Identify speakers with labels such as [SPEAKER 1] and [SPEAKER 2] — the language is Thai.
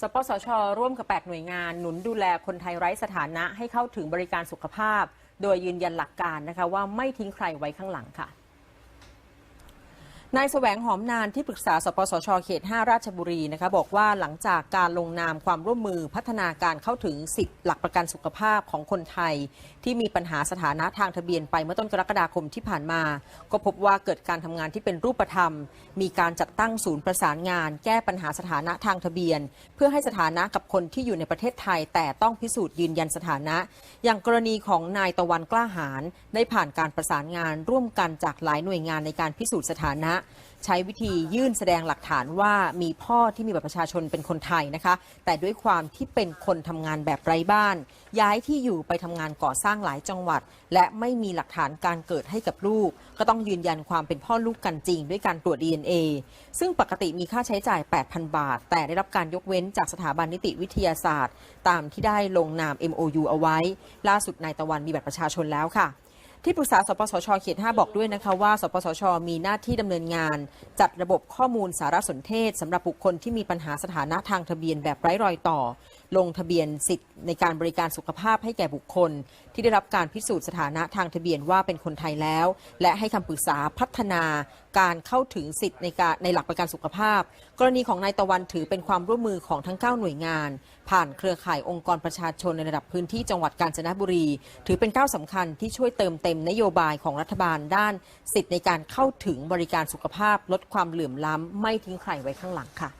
[SPEAKER 1] สปสช ร่วมกับ 8 หน่วยงาน หนุนดูแลคนไทยไร้สถานะให้เข้าถึงบริการสุขภาพ โดยยืนยันหลักการนะคะว่าไม่ทิ้งใครไว้ข้างหลังค่ะ นายแสวงหอมนานที่ปรึกษาสปสชเขต 5 ราชบุรีนะคะบอกว่าหลังจากการลงนามความร่วมมือพัฒนาการเข้าถึงสิทธิหลักประกันสุขภาพของคนไทย ที่มีปัญหาสถานะทางทะเบียนไปเมื่อต้นกรกฎาคมที่ผ่านมา ก็พบว่าเกิดการทำงานที่เป็นรูปธรรม มีการจัดตั้งศูนย์ประสานงาน แก้ปัญหาสถานะทางทะเบียน เพื่อให้สถานะกับคนที่อยู่ในประเทศไทย แต่ต้องพิสูจน์ยืนยันสถานะ อย่างกรณีของนายตะวันกล้าหาญได้ผ่านการประสานงานร่วมกันจากหลายหน่วยงานในการพิสูจน์สถานะใช้วิธียื่นแสดงหลักฐานว่ามีพ่อที่มีบัตรประชาชนเป็นคนไทยนะคะ แต่ด้วยความที่เป็นคนทำงานแบบไร้บ้าน ย้ายที่อยู่ไปทำงานก่อสร้างหลายจังหวัด และไม่มีหลักฐานการเกิดให้กับลูก ก็ต้องยืนยันความเป็นพ่อลูกกันจริง ด้วยการตรวจ DNA ซึ่งปกติมีค่าใช้จ่าย 8,000 บาท แต่ได้รับการยกเว้นจากสถาบันนิติวิทยาศาสตร์ ตามที่ได้ลงนาม MOU เอาไว้ ล่าสุดนายตะวันมีบัตรประชาชนแล้วค่ะ ที่ปรึกษาสปสชเขต 5 บอกด้วยนะคะว่า สปสช มีหน้าที่ดำเนินงาน จัดระบบข้อมูลสารสนเทศสำหรับบุคคลที่มีปัญหาสถานะทางทะเบียนแบบไร้รอยต่อลงทะเบียนสิทธิ์ในการบริการสุขภาพให้แก่บุคคล ที่ได้รับการพิสูจน์สถานะทางทะเบียนว่าเป็นคนไทยแล้ว และให้คำปรึกษาพัฒนาการเข้าถึงสิทธิ์ในการในหลักประกันสุขภาพ กรณีของนายตะวันถือเป็นความร่วมมือของทั้ง 9 หน่วยงาน ผ่านเครือข่ายองค์กรประชาชนในระดับพื้นที่จังหวัดกาญจนบุรี ถือเป็นก้าวสำคัญที่ช่วยเติมเต็มนโยบายของรัฐบาลด้าน สิทธิ์ในการเข้าถึงบริการสุขภาพ ลดความเหลื่อมล้ำไม่ทิ้งใครไว้ข้างหลังค่ะ